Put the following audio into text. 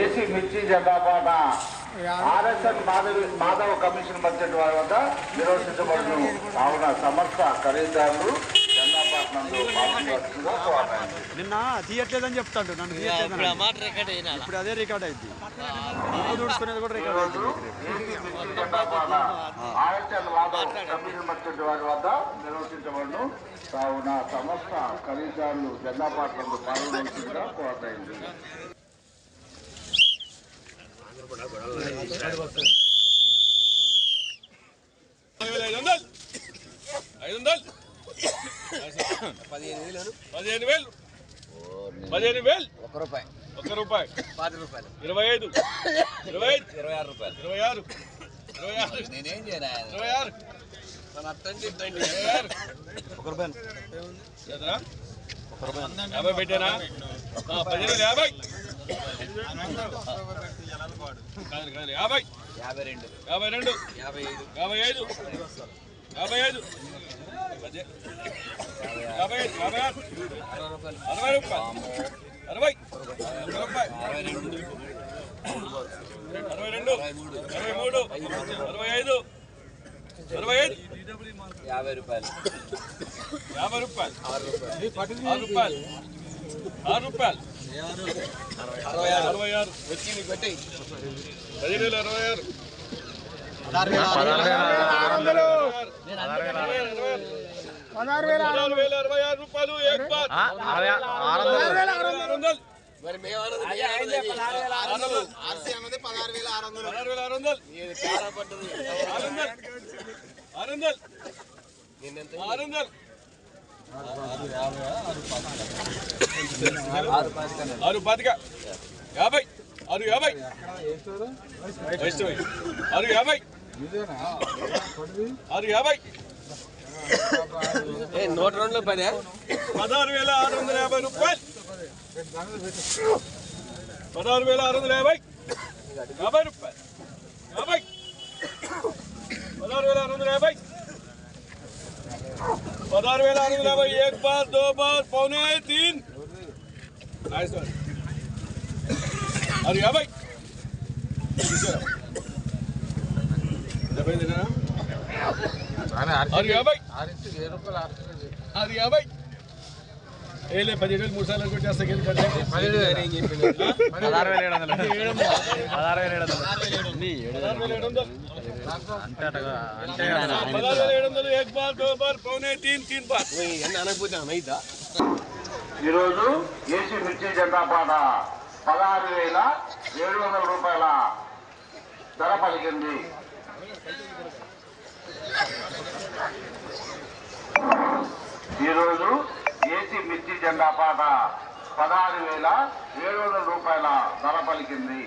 AC మిర్చి జెండా పాట RSN Madhavi Madhava commission budget వారి వద్ద నిర్వహించబడును. కావున సమస్త ఖరీదారులు. నిన్న తీయట్లేదని చెప్తాడు నన్ను ఇప్పుడు తీయట్లేదని ఆ మాట రికార్డ్ అయినా ఇప్పుడు అదే రికార్డ్ అయింది. ముక్కు తుడుచుకునేది కూడా రికార్డ్ బడ్జెట్ వారి వద్ద నిర్వహించబడును. కావున సమస్త ఖరీదారులు జెండా పాట నందు పాల్గొనవలసిందిగా కోరటైంది ఐదు వందలు ఐదు వందలు పదిహేను వేలు పదిహేను వేలు. పదిహేను వేలు. ఒక రూపాయి ఒక్క రూపాయి పాతి రూపాయలు. ఇరవై ఐదు ఇరవై ఐదు. ఇరవై ఆరు రూపాయలు. ఇరవై ఆరు. ఇరవై ఆరు. నేనేం చేయను ఇరవై ఆరు. ఒక రూపాయలు? యాభై పదిహేను యాభై. యాభై. యాభై రెండు. యాభై రెండు. యాభై ఐదు. యాభై ఐదు. యాభై ఐదు. యాభై ఐదు. యాభై ఆరు. అరవై రూపాయలు. అరవై రూపాయలు. అరవై. అరవై రూపాయలు. అరవై రెండు. అరవై రెండు అరవై మూడు. అరవై ఐదు. అరవై ఐదు. యాభై రూపాయలు. యాభై రూపాయలు. ఆరు రూపాయలు. ఆరు రూపాయలు. ఆరు రూపాయలు. అరవై ఆరు అరవై ఆరు వచ్చి నీకు పెట్టి పదిహేను వేల అరవై ఆరు పదహారు వేల అరవై ఆరు రూపాయలు మరి మేము అన్నది పదహారు వేల ఆరు వందలు. పదహారు వేల ఆరు వందలు. ఆరు వందలు. ఆరు వందలు. ఆరు వందలు. ఆరు పాతిక. యాభై. ఆరు యాభై. ఆరు యాభై. ఆరు యాభై. నూట రెండులో పదే? పదహారు వేల ఆరు వందల యాభై రూపాయలు. పదహారు వేల ఆరు వందల యాభై. యాభై రూపాయలు. యాభై. పదహారు వేల ఆరు వందల యాభై. పదహారు వేల ఆరు వందల యాభై एक बार दो बार पौने तीन आए सर और యాభై డెబ్బై తినా ఆరు యాభై ఆరు యాభై ఏలే పదిహేడు వేలు మూడు సార్లు కూడా చేస్తా గెలి ఈరోజు ఏసీ మిర్చి జెండా పాట పదహారు వేల ఏడు వందల రూపాయల ధర పలికింది. కాపాట పదహారు వేల ఏడు వందల రూపాయల ధర పలికింది.